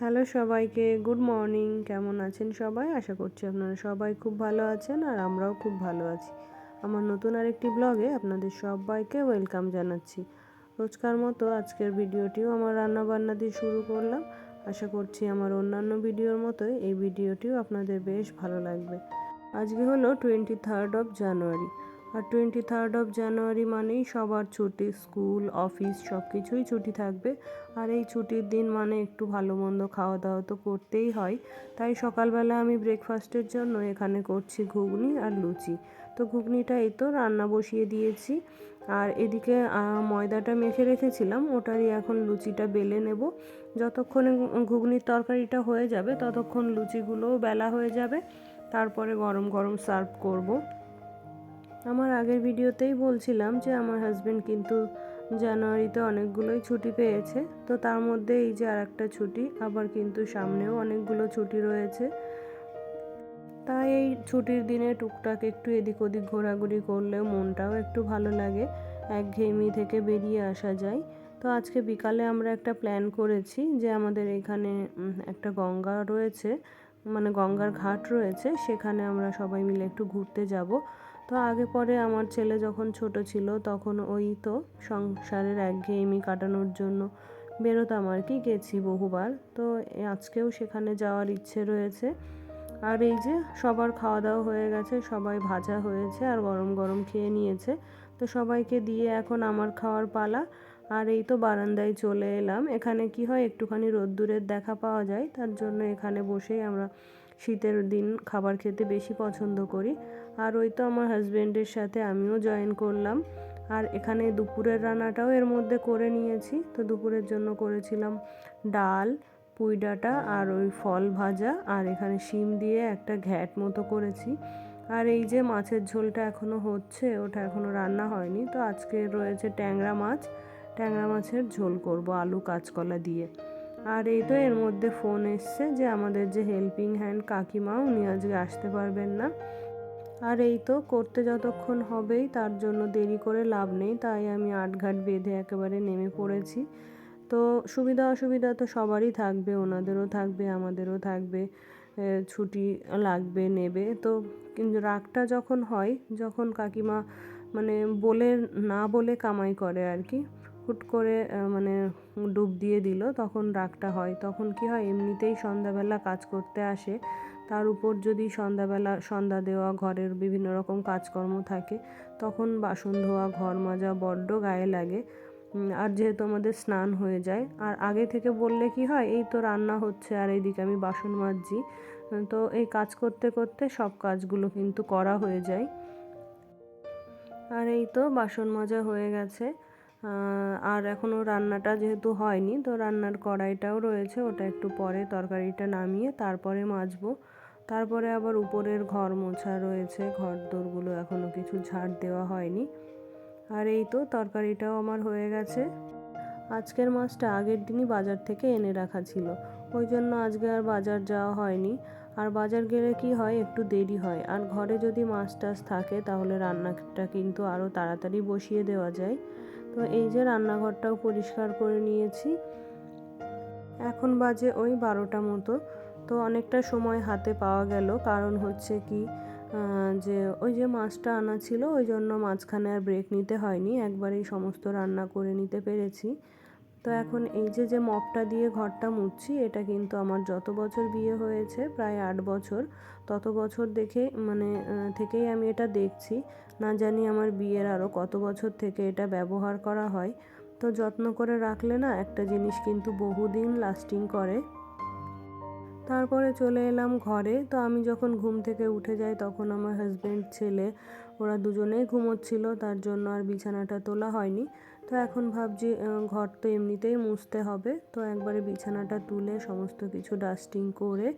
Hello সবাইকে good morning কেমন আছেন সবাই? আশা করছি আপনারা সবাই খুব ভালো আছেন আর আমরাও খুব ভালো আছি। আমার নতুন আরেকটি ব্লগে আপনাদের সবাইকে ওয়েলকাম জানাচ্ছি। রোজকার মতো আজকের ভিডিওটিও আমার রান্না বান্না দিয়ে শুরু করলাম। আশা করছি আমার অন্যান্য ভিডিওর মতোই এই ভিডিওটিও আপনাদের বেশ ভালো লাগবে। আজকে হলো টোয়েন্টি থার্ড অফ জানুয়ারি আর টোয়েন্টি থার্ড অফ জানুয়ারি মানেই সবার ছুটি। স্কুল অফিস সব কিছুই ছুটি থাকবে। আর এই ছুটির দিন মানে একটু ভালো মন্দ খাওয়া দাওয়া তো করতেই হয়। তাই সকালবেলা আমি ব্রেকফাস্টের জন্য এখানে করছি ঘুগনি আর লুচি। তো ঘুগনিটা এই তো রান্না বসিয়ে দিয়েছি। আর এদিকে ময়দাটা মেখে রেখেছিলাম। ওটারই এখন লুচিটা বেলে নেব। যতক্ষণে ঘুগনির তরকারিটা হয়ে যাবে, ততক্ষণ লুচিগুলোও বেলা হয়ে যাবে। তারপরে গরম গরম সার্ভ করব। আমার আগের ভিডিওতেই বলছিলাম যে আমার হাজব্যান্ড কিন্তু জানুয়ারিতে অনেকগুলোই ছুটি পেয়েছে। তো তার মধ্যে এই যে আর একটা ছুটি, আবার কিন্তু সামনেও অনেকগুলো ছুটি রয়েছে। তাই এই ছুটির দিনে টুকটাক একটু এদিক ওদিক ঘোরাঘুরি করলে মনটাও একটু ভালো লাগে, একঘেয়েমি থেকে বেরিয়ে আসা যায়। তো আজকে বিকালে আমরা একটা প্ল্যান করেছি যে আমাদের এখানে একটা গঙ্গা রয়েছে মানে গঙ্গার ঘাট রয়েছে, সেখানে আমরা সবাই মিলে একটু ঘুরতে যাব। তো আগে পরে আমার ছেলে যখন ছোট ছিল, তখন ওই তো সংসারের একঘেয়েমি কাটানোর জন্য বেরোতাম আর কি, গেছি বহুবার। তো আজকেও সেখানে যাওয়ার ইচ্ছে রয়েছে। আর এই যে সবার খাওয়া দাওয়া হয়ে গেছে, সবাই ভাজা হয়েছে আর গরম গরম খেয়ে নিয়েছে। তো সবাইকে দিয়ে এখন আমার খাওয়ার পালা। আর এই তো বারান্দায় চলে এলাম। এখানে কি হয়, একটুখানি রোদ্দুরের দেখা পাওয়া যায়। তার জন্য এখানে বসেই আমরা শীতের দিন খাবার খেতে বেশি পছন্দ করি। আর ওই তো আমার হাজব্যান্ডের সাথে আমিও জয়েন করলাম। আর এখানে দুপুরের রান্নাটাও এর মধ্যে করে নিয়েছি। তো দুপুরের জন্য করেছিলাম ডাল, পুঁই ডাঁটা আর ওই ফল ভাজা। আর এখানে শিম দিয়ে একটা ঘ্যাট মতো করেছি। আর এই যে মাছের ঝোলটা এখনও হচ্ছে, ওটা এখনও রান্না হয়নি। তো আজকে রয়েছে ট্যাংরা মাছ। ট্যাংরা মাছের ঝোল করব আলু কাঁচকলা দিয়ে। আর এই তো এর মধ্যে ফোন এসছে যে আমাদের যে হেল্পিং হ্যান্ড কাকিমা, উনি আজকে আসতে পারবেন না। আর এই তো করতে যতক্ষণ হবেই, তার জন্য দেরি করে লাভ নেই, তাই আমি আটঘাট বেঁধে একেবারে নেমে পড়েছি। তো সুবিধা অসুবিধা তো সবারই থাকবে, ওনাদেরও থাকবে, আমাদেরও থাকবে ছুটি লাগবে, নেবে। তো কিন্তু রাগটা যখন হয়, যখন কাকিমা মানে বলে, না বলে কামাই করে আর কি, হুট করে মানে ডুব দিয়ে দিল, তখন রাগটা হয়। তখন কি হয়, এমনিতেই সন্ধ্যাবেলা কাজ করতে আসে তার উপর যদি সন্ধ্যাবেলা সন্ধ্যা দেওয়া, ঘরের বিভিন্ন রকম কাজকর্ম থাকে, তখন বাসন ধোয়া, ঘর মাজা বড্ড গায়ে লাগে। আর যেহেতু আমাদের স্নান হয়ে যায়, আর আগে থেকে বললে কি হয়, এই তো রান্না হচ্ছে আর এইদিকে আমি বাসন মাজছি। তো এই কাজ করতে করতে সব কাজগুলো কিন্তু করা হয়ে যায়। আর এই তো বাসন মাজা হয়ে গেছে। আর এখনও রান্নাটা যেহেতু হয়নি, তো রান্নার কড়াইটাও রয়েছে, ওটা একটু পরে তরকারিটা নামিয়ে তারপরে মাজবো। তারপরে আবার উপরের ঘর মোছা রয়েছে, ঘর দোরগুলো এখনও কিছু ঝাড় দেওয়া হয়নি। আর এই তো তরকারিটাও আমার হয়ে গেছে। আজকের মাছটা আগের দিনই বাজার থেকে এনে রাখা ছিল। ওই জন্য আজকে আর বাজার যাওয়া হয়নি। আর বাজার গেলে কি হয়? একটু দেরি হয়। আর ঘরে যদি মাছ টাছ থাকে, তাহলে রান্নাটা কিন্তু আরও তাড়াতাড়ি বসিয়ে দেওয়া যায়। তো এই যে রান্নাঘরটাও পরিষ্কার করে নিয়েছি। এখন বাজে ওই বারোটা মতো। তো অনেকটা সময় হাতে পাওয়া গেল। কারণ হচ্ছে কি যে ওই যে মাছটা আনা ছিল, ওই জন্য মাঝখানে আর ব্রেক নিতে হয়নি। একবারেই সমস্ত রান্না করে নিতে পেরেছি। তো এখন এই যে যে মপটা দিয়ে ঘরটা মুছছি, এটা কিন্তু আমার যত বছর বিয়ে হয়েছে, প্রায় আট বছর, তত বছর দেখে মানে থেকেই আমি এটা দেখছি। না জানি আমার বিয়ের আরও কত বছর থেকে এটা ব্যবহার করা হয়। তো যত্ন করে রাখলে না, একটা জিনিস কিন্তু বহুদিন লাস্টিং করে। তারপরে চলে এলাম ঘরে। তো আমি যখন ঘুম থেকে উঠে যাই তখন আমার হাজব্যান্ড ছেলে, ওরা দুজনেই ঘুমোচ্ছিল, তার জন্য আর বিছানাটা তোলা হয়নি। তো এখন ভাবছি ঘর তো এমনিতেই মুছতে হবে। তো একবারে বিছানাটা তুলে সমস্ত কিছু ডাস্টিং করে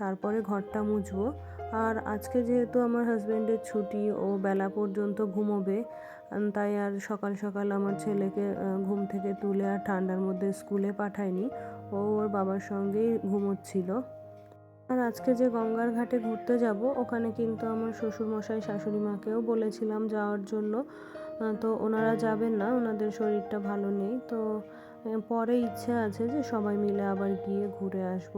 তারপরে ঘরটা মুছবো। আর আজকে যেহেতু আমার হাজব্যান্ডের ছুটি, ও বেলা পর্যন্ত ঘুমোবে তাই আর সকাল সকাল আমার ছেলেকে ঘুম থেকে তুলে আর ঠান্ডার মধ্যে স্কুলে পাঠায়নি। ও ওর বাবার সঙ্গেই ঘুমোচ্ছিল। আর আজকে যে গঙ্গার ঘাটে ঘুরতে যাব, ওখানে কিন্তু আমার শ্বশুরমশাই, শাশুড়ি মাকেও বলেছিলাম যাওয়ার জন্য। তো ওনারা যাবেন না, ওনাদের শরীরটা ভালো নেই। তো পরে ইচ্ছে আছে যে সবাই মিলে আবার গিয়ে ঘুরে আসব।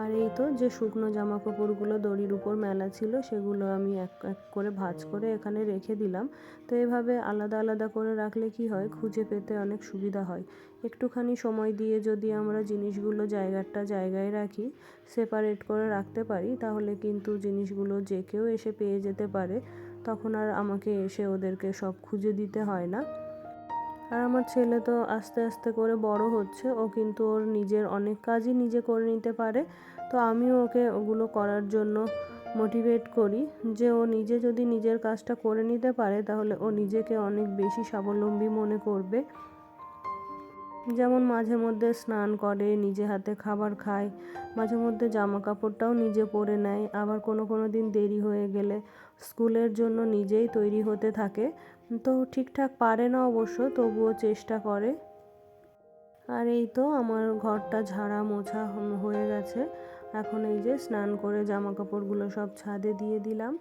আর এই তো যে শুকনো জামা কাপড়গুলো দড়ির উপর মেলা ছিল, সেগুলো আমি এক এক করে ভাঁজ করে এখানে রেখে দিলাম। তো এভাবে আলাদা আলাদা করে রাখলে কি হয়, খুঁজে পেতে অনেক সুবিধা হয়। একটুখানি সময় দিয়ে যদি আমরা জিনিসগুলো জায়গাটা জায়গায় রাখি সেপারেট করে রাখতে পারি, তাহলে কিন্তু জিনিসগুলো যে কেউ এসে পেয়ে যেতে পারে, তখন আর আমাকে এসে ওদেরকে সব খুঁজে দিতে হয় না। আর আমার ছেলে তো আস্তে আস্তে করে বড় হচ্ছে, ও কিন্তু ওর নিজের অনেক কাজই নিজে করে নিতে পারে। তো আমিও ওকে ওগুলো করার জন্য মোটিভেট করি যে ও নিজে যদি নিজের কাজটা করে নিতে পারে, তাহলে ও নিজেকে অনেক বেশি স্বাবলম্বী মনে করবে। যেমন মাঝে মধ্যে স্নান করে, নিজে হাতে খাবার খায়, মাঝে মধ্যে জামা কাপড়টাও নিজে পরে নেয়, আবার কোনো কোনো দিন দেরি হয়ে গেলে স্কুলের জন্য নিজেই তৈরি হতে থাকে। তো ঠিকঠাক পারে না অবশ্য, তবুও চেষ্টা করে। আর এই তো আমার ঘরটা ঝাড়া মোছা হয়ে গেছে। এখন এই যে স্নান করে জামা কাপড়গুলো সব ছাদে দিয়ে দিলাম।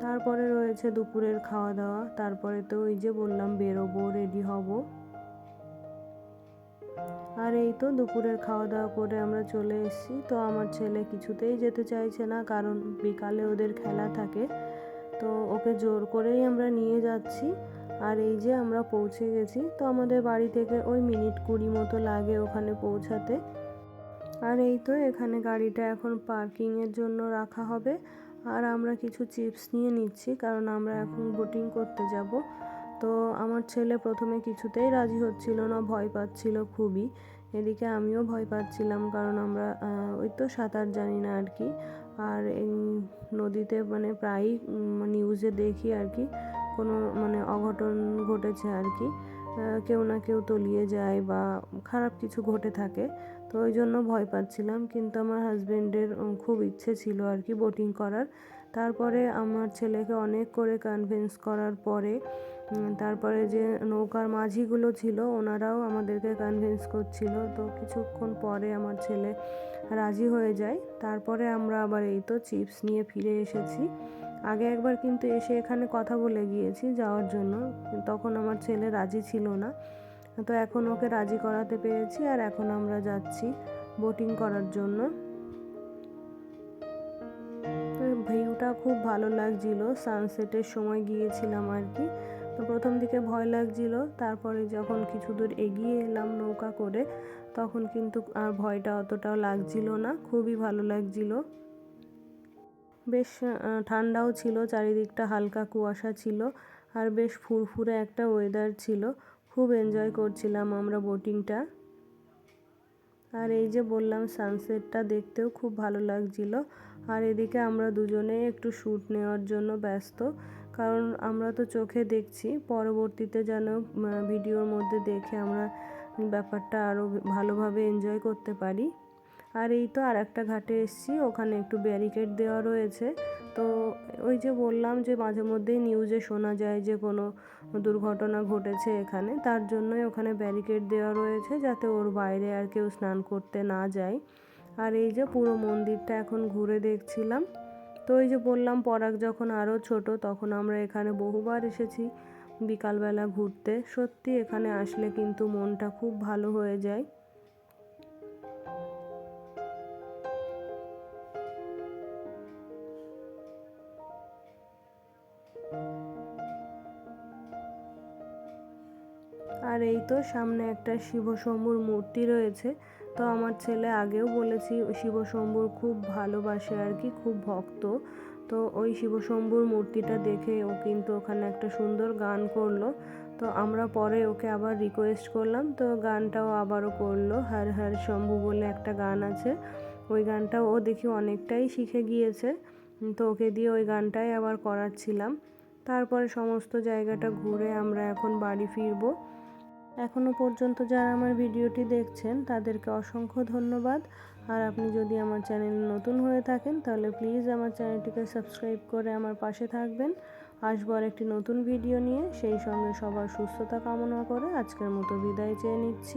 তারপরে রয়েছে দুপুরের খাওয়া দাওয়া, তারপরে তো ওই যে বললাম বেরোবো, রেডি হব। আর এই তো দুপুরের খাওয়া দাওয়া করে আমরা চলে এসেছি। তো আমার ছেলে কিছুতেই যেতে চাইছে না, কারণ বিকালে ওদের খেলা থাকে। তো ওকে জোর করেই আমরা নিয়ে যাচ্ছি। আর এই যে আমরা পৌঁছে গেছি। তো আমাদের বাড়ি থেকে ওই মিনিট কুড়ি মতো লাগে ওখানে পৌঁছাতে। আর এই তো এখানে গাড়িটা এখন পার্কিংয়ের জন্য রাখা হবে। আর আমরা কিছু চিপস নিয়ে নিচ্ছি, কারণ আমরা এখন বোটিং করতে যাব। তো আমার ছেলে প্রথমে কিছুতেই রাজি হচ্ছিল না, ভয় পাচ্ছিল খুবই। এদিকে আমিও ভয় পাচ্ছিলাম কারণ আমরা ওই তো সাঁতার জানি না আর কি। আর এই নদীতে মানে প্রায়ই নিউজে দেখি আর কি, কোনো মানে অঘটন ঘটেছে আর কি। কেউ না কেউ তলিয়ে যায় বা খারাপ কিছু ঘটে থাকে, তো ওই জন্য ভয় পাচ্ছিলাম। কিন্তু আমার হাজব্যান্ডের খুব ইচ্ছে ছিল আর কি বোটিং করার। তারপরে আমার ছেলেকে অনেক করে কনভিন্স করার পরে তারপরে যে নৌকার মাঝিগুলো ছিল, ওনারাও আমাদেরকে কনভিন্স করছিল। তো কিছুক্ষণ পরে আমার ছেলে রাজি হয়ে যায়। তারপরে আমরা আবার এই তো চিপস নিয়ে ফিরে এসেছি। আগে একবার কিন্তু এসে এখানে কথা বলে গিয়েছি যাওয়ার জন্য। তখন আমার ছেলে রাজি ছিল না। তো এখন ওকে রাজি করাতে পেরেছি আর এখন আমরা যাচ্ছি বোটিং করার জন্য। ভিউটা খুব ভালো লাগছিল। সানসেটের সময় গিয়েছিলাম আর কি। তো প্রথম দিকে ভয় লাগছিল, তারপরে যখন কিছু দূর এগিয়ে এলাম নৌকা করে, তখন কিন্তু আর ভয়টা অতটাও লাগছিল না, খুবই ভালো লাগছিল। বেশ ঠান্ডাও ছিল, চারিদিকটা হালকা কুয়াশা ছিল, আর বেশ ফুরফুরে একটা ওয়েদার ছিল। খুব এনজয় করছিলাম আমরা বোটিংটা আর এই যে বললাম সানসেটটা দেখতেও খুব ভালো লাগছিল। আর এদিকে আমরা দুজনে একটু শ্যুট নেওয়ার জন্য ব্যস্ত। কারণ আমরা তো চোখে দেখছি, পরবর্তীতে যেন ভিডিওর মধ্যে দেখে আমরা ব্যাপারটা আরও ভালোভাবে এনজয় করতে পারি। আর এই তো আর একটা ঘাটে এসছি, ওখানে একটু ব্যারিকেড দেওয়া রয়েছে। তো ওই যে বললাম যে মাঝে মধ্যেই নিউজে শোনা যায় যে কোনো দুর্ঘটনা ঘটেছে এখানে, তার জন্যই ওখানে ব্যারিকেড দেওয়া রয়েছে যাতে ওর বাইরে আর কেউ স্নান করতে না যায়। আর এই যে পুরো মন্দিরটা এখন ঘুরে দেখছিলাম। তো ওই যে বললাম, পরাগ যখন আরও ছোট, তখন আমরা এখানে বহুবার এসেছি বিকালবেলা ঘুরতে। সত্যি এখানে আসলে কিন্তু মনটা খুব ভালো হয়ে যায়। আর এই তো সামনে একটা শিবশম্ভুর মূর্তি রয়েছে। তো আমার ছেলে আগেও বলেছি শিবশম্ভুর খুব ভালোবাসে আর কি, খুব ভক্ত। তো ওই শিবশম্ভুর মূর্তিটা দেখে ও কিন্তু ওখানে একটা সুন্দর গান করল। তো আমরা পরে ওকে আবার রিকোয়েস্ট করলাম, তো গানটাও আবারও করল, হর হর শম্ভু বলে একটা গান আছে। ওই গানটা ও দেখি অনেকটাই শিখে গিয়েছে। তো ওকে দিয়ে ওই গানটাই আবার করাচ্ছিলাম। তারপরে সমস্ত জায়গাটা ঘুরে আমরা এখন বাড়ি ফিরবো। এখনও পর্যন্ত যারা আমার ভিডিওটি দেখছেন, তাদেরকে অসংখ্য ধন্যবাদ। আর আপনি যদি আমার চ্যানেল নতুন হয়ে থাকেন, তাহলে প্লিজ আমার চ্যানেলটিকে সাবস্ক্রাইব করে আমার পাশে থাকবেন। আসব আর একটি নতুন ভিডিও নিয়ে। সেই সঙ্গে সবার সুস্থতা কামনা করে আজকের মতো বিদায় চেয়ে নিচ্ছি।